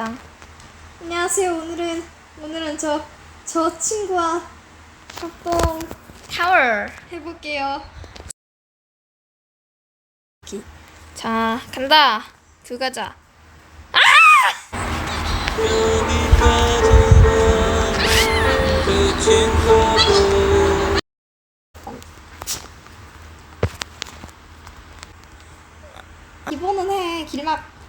합니다. 안녕하세요. 오늘은 오늘은 저 저 친구와 합동 타워. 해볼게요. 자, 간다. 두 가자. 기본은 해. 길막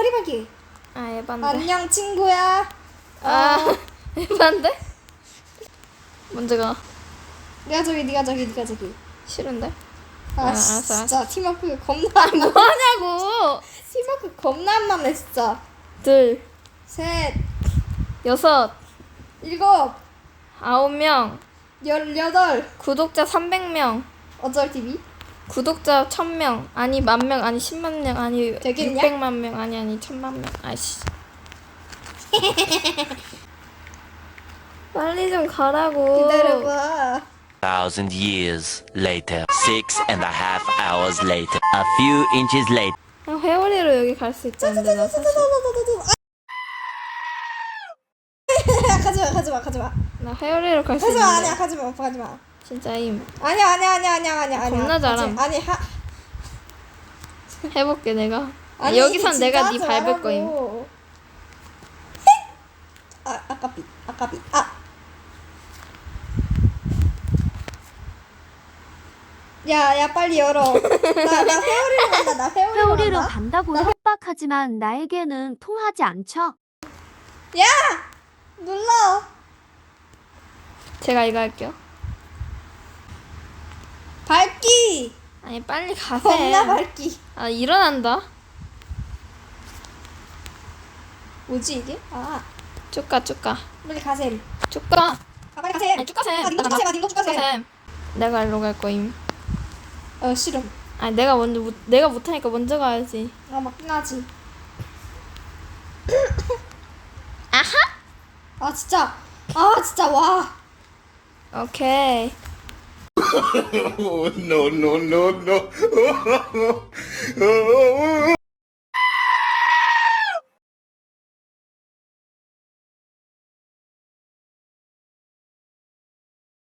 머리 빨기. 아, 에반데. 안녕 친구야. 아, 어, 에반데? 먼저 가. 내가 저기 네가 저기 네가 저기. 싫은데? 아, 아, 씨, 알았어, 진짜 팀워크 겁나 안 맞네. 뭐하냐고! 팀워크 겁나 안 맞네 진짜. 둘, 셋, 여섯, 일곱, 아홉 명, 열여덟. 구독자 300명, 어쩔 TV? 구독자 1000명, 아니 만 명, 아니 10만 명, 아니 되겠냐? 600만 명, 아니 아니 1000만 명. 아이씨. 빨리 좀 가라고. 기다려봐. thousand years later, six and a half hours later, a few inches later. 아, 회오리로 여기 갈 수 있다는데 나 사실 아, 가지마 가지마 가지마 나 회오리로 갈수 가지마 아니야 있는데 가지마 오빠 가지마 진짜 임 아니야 아니야 아니야 아니야 아니야 아니야 겁나 잘함. 아니 하 해볼게 내가 아니 여기선 내가 네 하지 밟을 말라고. 거임 아 아까비 아까비 아 야, 야, 빨리 열어. 나, 나 회오리로 간다, 나 회오리로, 회오리로 간다. 간다고 나- 협박하지만 나에게는 통하지 않죠. 야! 눌러! 제가 이거 할게요 밟기! 아니 빨리 가세 겁나 밟기. 아 일어난다 뭐지, 이게? 아, 쭉가 쭉가 빨리 가셈. 쭉가 아, 빨리 가셈. 아니 쭉가셈 아, 가셈, 아. 쭉가셈 내가 일로 갈 거임 어, 싫음. 아니 내가 먼저 못, 내가 못하니까 먼저 가야지 아, 하지. 아하 아, 진짜. 아, 진짜, 와. 오케이 no, no, no, no.